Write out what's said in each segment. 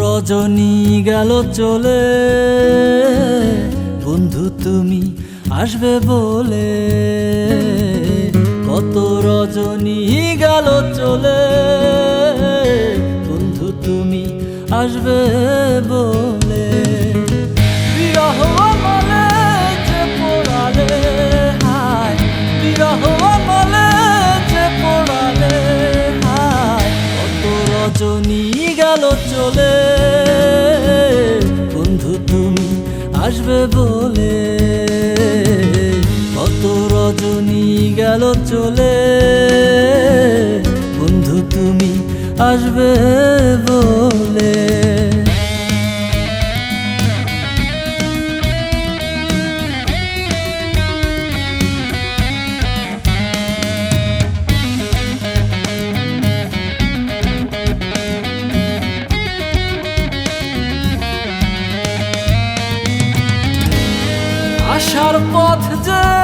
রজনী গেল চলে। বন্ধু তুমি আসবে বলে। কত রজনী গেল চলে। বন্ধু তুমি আসবে বলে। আসবে বলে। কত রজনী গেল চলে। বন্ধু তুমি আসবে বলে। for today.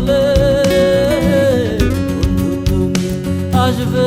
চলে বন্ধু তুমি আসবে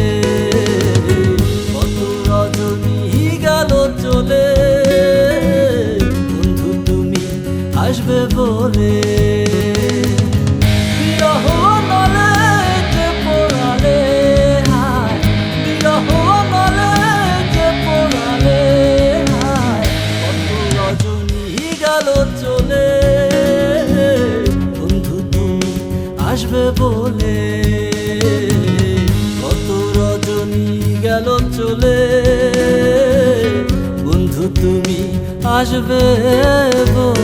গেল চলে বন্ধু তুমি আসবে বলে। কত রজনী গেল চলে বন্ধু তুমি আসবে বলে।